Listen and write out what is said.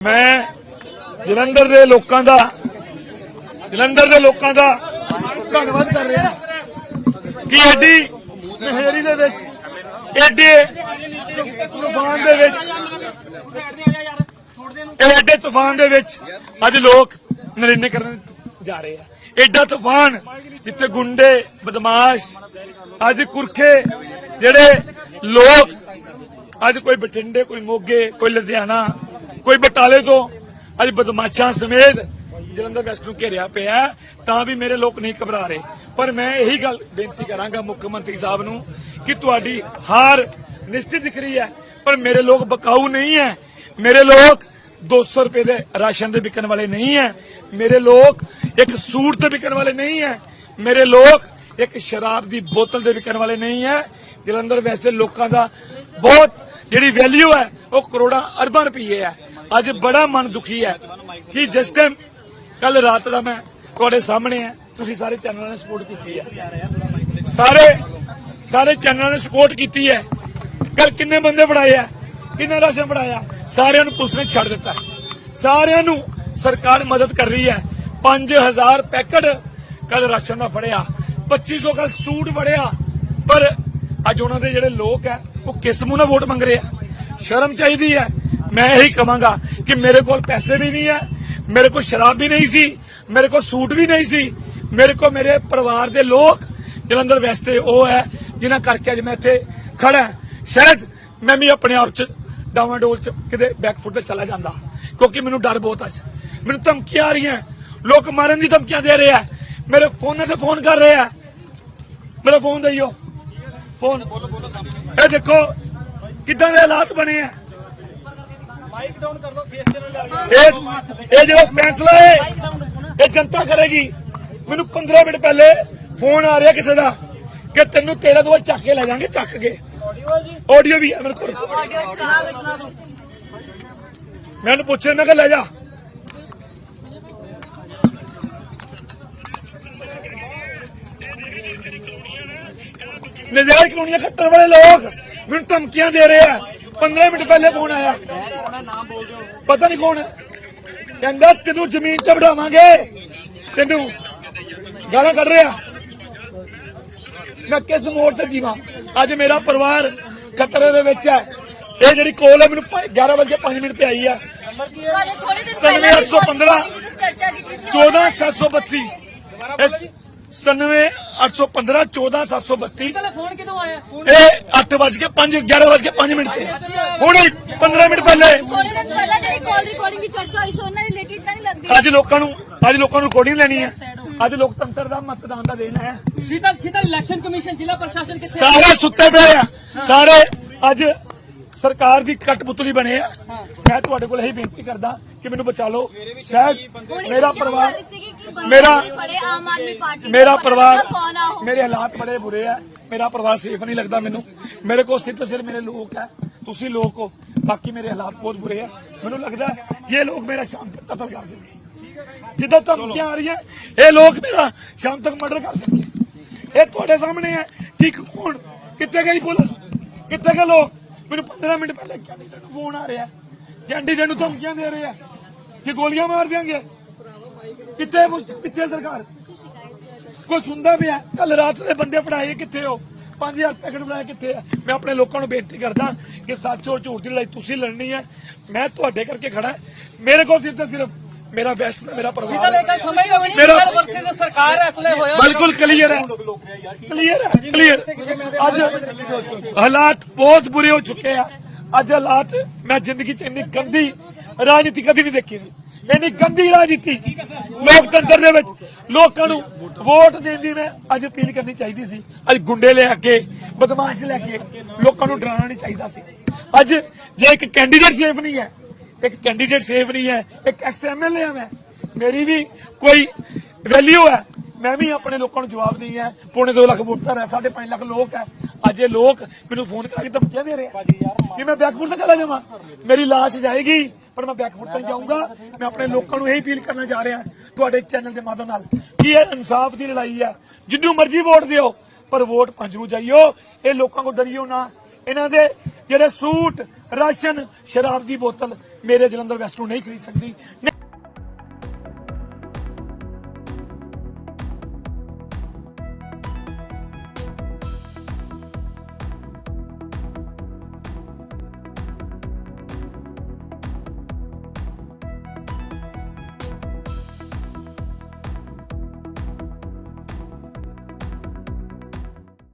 ਮੈਂ ਜਲੰਧਰ ਦੇ ਲੋਕਾਂ ਦਾ, ਜਲੰਧਰ ਦੇ ਲੋਕਾਂ ਦਾ ਧੰਨਵਾਦ ਕਰ ਰਿਹਾ ਕਿ ਐਡੀ ਮਹਿਰੀ ਦੇ ਵਿੱਚ ਐਡੇ ਤੂਫਾਨ ਦੇ ਵਿੱਚ ਐਡੇ ਤੂਫਾਨ ਦੇ ਵਿੱਚ ਅੱਜ ਲੋਕ ਨਰਿੰਨੇ ਕਰਨ ਜਾ ਰਹੇ ਆ। ਐਡਾ ਤੂਫਾਨ ਜਿੱਥੇ ਗੁੰਡੇ, ਬਦਮਾਸ਼, ਅੱਜ ਕੁਰਖੇ ਜਿਹੜੇ ਲੋਕ ਅੱਜ ਕੋਈ ਬਠਿੰਡੇ, ਕੋਈ ਮੋਗੇ, ਕੋਈ ਲੁਧਿਆਣਾ ਕੋਈ ਬਟਾਲੇ ਤੋਂ। ਅੱਜ ਬਦਮਾਸ਼ਾਂ ਸਮੇਤ ਜਲੰਧਰ ਵੈਸਟ ਨੂੰ ਘੇਰਿਆ ਪਿਆ ਤਾਂ ਵੀ ਮੇਰੇ ਲੋਕ ਨਹੀਂ ਘਬਰਾ ਰਹੇ। ਪਰ ਮੈਂ ਇਹੀ ਗੱਲ ਬੇਨਤੀ ਕਰਾਂਗਾ ਮੁੱਖ ਮੰਤਰੀ ਸਾਹਿਬ ਨੂੰ ਕਿ ਤੁਹਾਡੀ ਹਾਰ ਨਿਸ਼ਚਿਤ ਦਿਖ ਰਹੀ ਹੈ, ਪਰ ਮੇਰੇ ਲੋਕ ਬਕਾਊ ਨਹੀਂ ਹੈ। ਮੇਰੇ ਲੋਕ 200 ਰੁਪਏ ਦੇ ਰਾਸ਼ਨ ਦੇ ਵਿਕਣ ਵਾਲੇ ਨਹੀਂ ਹੈ। ਮੇਰੇ ਲੋਕ ਇੱਕ ਸੂਟ ਤੇ ਵਿਕਣ ਵਾਲੇ ਨਹੀਂ ਹੈ। ਮੇਰੇ ਲੋਕ ਇੱਕ ਸ਼ਰਾਬ ਦੀ ਬੋਤਲ ਦੇ ਵਿਕਣ ਵਾਲੇ ਨਹੀਂ ਹੈ। ਜਲੰਧਰ ਵੈਸਟ ਦੇ ਲੋਕਾਂ ਦਾ ਬਹੁਤ ਜਿਹੜੀ ਵੈਲਿਊ ਹੈ, ਉਹ ਕਰੋੜਾਂ ਅਰਬਾਂ ਰੁਪਏ ਹੈ। ਅੱਜ ਬੜਾ ਮਨ ਦੁਖੀ ਹੈ ਕਿ ਜਿਸ ਟਾਈਮ ਕੱਲ ਰਾਤ ਦਾ ਮੈਂ ਤੁਹਾਡੇ ਸਾਹਮਣੇ ਹੈ, ਤੁਸੀਂ ਸਾਰੇ ਚੈਨਲਾਂ ਨੇ ਸਪੋਰਟ ਕੀਤੀ ਹੈ। ਸਾਰੇ ਸਾਰੇ ਚੈਨਲਾਂ ਨੇ ਸਪੋਰਟ ਕੀਤੀ ਹੈ। ਕੱਲ ਕਿੰਨੇ ਬੰਦੇ ਫੜਾਏ ਆ, ਕਿੰਨਾ ਰਾਸ਼ਨ ਫੜਾਇਆ ਸਾਰਿਆਂ ਨੂੰ ਪੁਲਿਸ ਨੇ ਛੱਡ ਦਿੱਤਾ ਸਾਰਿਆਂ ਨੂੰ ਸਰਕਾਰ ਮਦਦ ਕਰ ਰਹੀ ਹੈ। 5000 ਪੈਕਟ ਕੱਲ ਰਾਸ਼ਨ ਦਾ ਫੜਿਆ 2500 ਕੱਲ ਸੂਟ ਫੜਿਆ। ਪਰ ਅੱਜ ਉਹਨਾਂ ਦੇ ਜਿਹੜੇ ਲੋਕ ਹੈ, ਉਹ ਕਿਸ ਨਾਲ ਵੋਟ ਮੰਗ ਰਹੇ ਆ। ਸ਼ਰਮ ਚਾਹੀਦੀ ਹੈ। ਮੈਂ ਇਹੀ ਕਹਾਂਗਾ ਕਿ ਮੇਰੇ ਕੋਲ ਪੈਸੇ ਵੀ ਨਹੀਂ ਹੈ, ਮੇਰੇ ਕੋਲ ਸ਼ਰਾਬ ਵੀ ਨਹੀਂ ਸੀ, ਮੇਰੇ ਕੋਲ ਸੂਟ ਵੀ ਨਹੀਂ ਸੀ, ਮੇਰੇ ਕੋਲ ਮੇਰੇ ਪਰਿਵਾਰ ਦੇ ਲੋਕ ਜਲੰਧਰ ਵੈਸਤੇ ਉਹ ਹੈ, ਜਿਨ੍ਹਾਂ ਕਰਕੇ ਅੱਜ ਮੈਂ ਇੱਥੇ ਖੜਾ ਸ਼ਾਇਦ ਮੈਂ ਵੀ ਆਪਣੇ ਆਪ ਚ ਡਾਵਾਂਡੋਲ ਚ ਕਿਤੇ ਬੈਕਫੁੱਟ ਤੇ ਚਲਾ ਜਾਂਦਾ, ਕਿਉਂਕਿ ਮੈਨੂੰ ਡਰ ਬਹੁਤ ਅੱਜ। ਮੈਨੂੰ ਧਮਕੀਆਂ ਆ ਰਹੀਆਂ, ਲੋਕ ਮਾਰਨ ਦੀ ਧਮਕੀਆਂ ਦੇ ਰਹੇ ਆ ਮੇਰੇ ਫੋਨਾਂ ਤੇ ਫੋਨ ਕਰ ਰਹੇ ਆ ਮੇਰਾ ਫੋਨ ਦਈਓ ਫੋਨ। ਇਹ ਦੇਖੋ ਕਿੱਦਾਂ ਦੇ ਹਾਲਾਤ ਬਣੇ ਆ। ਮਾਈਕ ਡਾਊਨ ਕਰ ਲਓ ਫੇਸ ਤੇ ਨਾਲ ਲੱਗ ਇਹ ਇਹ ਜਿਹੜਾ ਫੈਸਲਾ ਹੈ ਇਹ ਜਨਤਾ ਕਰੇਗੀ। ਮੈਨੂੰ 15 ਮਿੰਟ ਪਹਿਲੇ ਫੋਨ ਆ ਰਿਹਾ ਕਿਸੇ ਦਾ ਕਿ ਤੈਨੂੰ ਤੇਰਾ ਦੋ ਚੱਕ ਕੇ ਲੈ ਜਾਾਂਗੇ ਚੱਕ ਕੇ। ਆਡੀਓ ਜੀ? ਆਡੀਓ ਵੀ ਹੈ ਮੇਰੇ ਕੋਲ। ਆਡੀਓ ਚਲਾ ਦੇ ਚਲਾ ਦੋ ਮੈਨੂੰ ਪੁੱਛੇ ਮੈਂ ਕਿ ਲੈ ਜਾ। ਨਜਾਇਜ਼ ਕਲੋਨੀਆਂ ਖੱਟਣ ਵਾਲੇ ਲੋਕ। ਮੈਨੂੰ ਧਮਕੀਆਂ ਦੇ ਰਹੇ ਆ। 15 ਮਿੰਟ ਪਹਿਲੇ ਫੋਨ ਆਇਆ। ਪਤਾ ਨਹੀਂ ਕੌਣ ਹੈ ਕਹਿੰਦਾ ਤੈਨੂੰ ਜ਼ਮੀਨ ਚ ਵਡਾਵਾਂਗੇ ਤੈਨੂੰ ਗਾਲਾਂ ਕੱਢ ਰਿਹਾ। ਮੈਂ ਕਿਸ ਮੋੜ ਤੇ ਜੀਵਾਂ? ਅੱਜ ਮੇਰਾ ਪਰਿਵਾਰ ਖਤਰੇ ਦੇ ਵਿੱਚ ਹੈ। ਇਹ ਜਿਹੜੀ ਕੋਲ ਹੈ ਮੈਨੂੰ 11 ਵਜੇ 5 ਮਿੰਟ ਤੇ ਆਈ ਆ। ਤੁਹਾਡੇ ਥੋੜੇ ਦਿਨ ਸਤਾਨਵੇਂ ਪਹਿਲਾਂ ਅੱਠ ਸੌ ਪੰਦਰਾਂ। ਤੁਸੀਂ ਚਰਚਾ ਕੀਤੀ ਸੀ 14732 97815 14732 ਪਹਿਲੇ ਫੋਨ ਕਿਦੋਂ ਆਇਆ? ਫੋਨ ਇਹ 8 ਵਜੇ 5 11 ਵਜੇ 5 ਮਿੰਟ। ਤੇ ਹੁਣੇ 15 ਮਿੰਟ ਪਹਿਲੇ ਥੋੜੇ ਦਿਨ ਪਹਿਲਾਂ ਜਿਹੜੀ ਕਾਲ ਰਿਕਾਰਡਿੰਗ ਦੀ ਚਰਚਾ ਹੋਈ ਸੀ ਉਹਨਾਂ ਰਿਲੇਟਡ ਤਾਂ ਨਹੀਂ ਲੱਗਦੀ। ਅੱਜ ਲੋਕਾਂ ਨੂੰ ਅੱਜ ਲੋਕਾਂ ਨੂੰ ਰਿਕਾਰਡਿੰਗ ਲੈਣੀ ਹੈ। ਅੱਜ ਲੋਕਤੰਤਰ ਦਾ ਮਤਦਾਨ ਦਾ ਦਿਨ ਹੈ। ਇਲੈਕਸ਼ਨ ਕਮਿਸ਼ਨ ਜ਼ਿਲ੍ਹਾ ਪ੍ਰਸ਼ਾਸਨ ਕਿੱਥੇ ਸਾਰੇ ਸੁੱਤੇ ਪਏ ਆ। ਸਾਰੇ ਅੱਜ ਸਰਕਾਰ ਦੀ ਕਟਪੁਤਲੀ ਬਣੇ ਆ। ਮੈਂ ਤੁਹਾਡੇ ਕੋਲ ਇਹੀ ਬੇਨਤੀ ਕਰਦਾ ਕਿ ਮੈਨੂੰ ਬਚਾ ਲਓ। ਸ਼ਾਇਦ ਮੇਰਾ ਪਰਿਵਾਰ ਮੇਰਾ ਮੇਰਾ ਪਰਿਵਾਰ ਮੇਰੇ ਹਾਲਾਤ ਬੜੇ ਬੁਰੇ ਆ। ਮੇਰਾ ਪਰਿਵਾਰ ਸੇਫ ਨਹੀਂ ਲੱਗਦਾ ਮੈਨੂੰ। ਮੇਰੇ ਕੋਲ ਸਿਰਫ ਸਿਰ ਮੇਰੇ ਲੋਕ ਹੈ ਤੁਸੀਂ ਲੋਕ ਹੋ। ਬਾਕੀ ਮੇਰੇ ਹਾਲਾਤ ਬਹੁਤ ਬੁਰੇ ਆ। ਮੈਨੂੰ ਲੱਗਦਾ ਇਹ ਲੋਕ ਮੇਰਾ ਸ਼ਾਮ ਤੱਕ ਕਤਲ ਕਰ ਦੇਣਗੇ। ਜਿੱਦਾਂ ਧਮਕੀਆਂ ਆ ਰਹੀਆਂ ਇਹ ਲੋਕ ਮੇਰਾ ਸ਼ਾਮ ਤੱਕ ਮਰਡਰ ਕਰ ਦੇਣਗੇ। ਇਹ ਤੁਹਾਡੇ ਸਾਹਮਣੇ ਹੈ ਠੀਕ ਕੌਣ ਕਿੱਥੇ ਗਈ ਪੁਲਿਸ? ਕਿੱਥੇ ਗਏ ਲੋਕ? ਮੈਨੂੰ 15 ਮਿੰਟ ਪਹਿਲੇ ਕੈਂਡੀਡੇਟ ਨੂੰ ਫੋਨ ਆ ਰਿਹਾ। ਕੈਂਡੀਡੇਟ ਨੂੰ ਧਮਕੀਆਂ ਦੇ ਰਹੇ ਆ ਕਿ ਗੋਲੀਆਂ ਮਾਰ ਦਿਆਂਗੇ। ਕਿੱਥੇ ਮੁ- ਕਿੱਥੇ ਸਰਕਾਰ? ਕੋਈ ਸੁਣਦਾ ਪਿਆ? ਕੱਲ ਰਾਤ ਦੇ ਬੰਦੇ ਫੜਾਏ ਕਿੱਥੇ ਹੋ? 5000 ਪੈਕਟ ਫੜਾਏ ਕਿੱਥੇ ਆ? ਮੈਂ ਆਪਣੇ ਲੋਕਾਂ ਨੂੰ ਬੇਨਤੀ ਕਰਦਾ ਕਿ ਸੱਚ ਔਰ ਝੂਠ ਦੀ ਲੜਾਈ ਤੁਸੀਂ ਲੜਨੀ ਹੈ। ਮੈਂ ਤੁਹਾਡੇ ਕਰਕੇ ਖੜਾ ਮੇਰੇ ਕੋਲ ਸਿਰਫ ਤੇ ਸਿਰਫ ਮੇਰਾ ਵੈਸਟ ਮੇਰਾ ਪਰਿਵਾਰ ਹੈ। ਹੋ ਮੇਰਾ- ਸਰਕਾਰ ਇਸ ਵੇਲੇ ਹੋਇਆ ਬਿਲਕੁਲ ਕਲੀਅਰ ਹੈ। ਕਲੀਅਰ ਹੈ ਕਲੀਅਰ ਅੱਜ ਹਾਲਾਤ ਬਹੁਤ ਬੁਰੇ ਹੋ ਚੁੱਕੇ ਆ। ਅੱਜ ਹਾਲਾਤ ਮੈਂ ਜ਼ਿੰਦਗੀ 'ਚ ਇੰਨੀ ਗੰਦੀ ਰਾਜਨੀਤੀ ਕਦੀ ਨਹੀਂ ਦੇਖੀ ਸੀ। ਇੰਨੀ ਗੰਦੀ ਰਾਜਨੀਤੀ ਲੋਕਤੰਤਰ ਦੇ ਵਿੱਚ ਲੋਕਾਂ ਨੂੰ ਵੋਟ ਦੇਣ ਦੀ ਮੈਂ ਅੱਜ ਅਪੀਲ ਕਰਨੀ ਚਾਹੀਦੀ ਸੀ। ਅੱਜ ਗੁੰਡੇ ਲੈ ਕੇ ਬਦਮਾਸ਼ ਲੈ ਕੇ ਲੋਕਾਂ ਨੂੰ ਡਰਾਉਣਾ ਨਹੀਂ ਚਾਹੀਦਾ ਸੀ। ਅੱਜ ਜੇ ਇੱਕ ਕੈਂਡੀਡੇਟ ਸੇਫ ਨਹੀਂ ਹੈ ਇੱਕ ਕੈਂਡੀਡੇਟ ਸੇਫ ਨਹੀਂ ਹੈ ਇੱਕ ਐਕਸ ਐਮਐਲਏ ਆ ਮੈਂ ਮੇਰੀ ਵੀ ਕੋਈ ਵੈਲਿਊ ਹੈ। ਮੈਂ ਵੀ ਆਪਣੇ ਲੋਕਾਂ ਨੂੰ ਜਵਾਬ ਨਹੀਂ ਹੈ। ਪੌਣੇ 2 ਲੱਖ ਵੋਟਰ ਹੈ 5.5 ਲੱਖ ਲੋਕ ਹੈ। ਅੱਜ ਇਹ ਲੋਕ ਮੈਨੂੰ ਫੋਨ ਕਰਕੇ ਧਮਕੀਆਂ ਦੇ ਰਹੇ ਆ ਕਿ ਮੈਂ ਬੈਕਫੁੱਟ ਤੇ ਚਲਾ ਜਾਵਾਂ। ਮੇਰੀ ਲਾਸ਼ ਜਾਏਗੀ। ਪਰ ਮੈਂ ਬੈਕਫੁੱਟ ਤੇ ਜਾਊਂਗਾ। ਮੈਂ ਆਪਣੇ ਲੋਕਾਂ ਨੂੰ ਇਹ ਅਪੀਲ ਕਰਨਾ ਚਾਹ ਰਿਹਾ ਤੁਹਾਡੇ ਚੈਨਲ ਦੇ ਮਾਧਿਅਮ ਨਾਲ। ਕਿ ਇਹ ਇਨਸਾਫ ਦੀ ਲੜਾਈ ਹੈ। ਜਿੰਨੂੰ ਮਰਜ਼ੀ ਵੋਟ ਦਿਓ, ਪਰ ਵੋਟ ਪੰਜ ਨੂੰ ਜਾਈਓ। ਇਹ ਲੋਕਾਂ ਕੋ ਡਰਿਓ ਨਾ। ਇਹਨਾਂ ਦੇ ਜਿਹੜੇ ਸੂਟ, ਰਾਸ਼ਨ, ਸ਼ਰਾਬ ਦੀ ਬੋਤਲ ਮੇਰੇ ਜਲੰਧਰ ਵੈਸਟ ਨੂੰ ਨਹੀਂ ਖਰੀਦ ਸਕਦੀ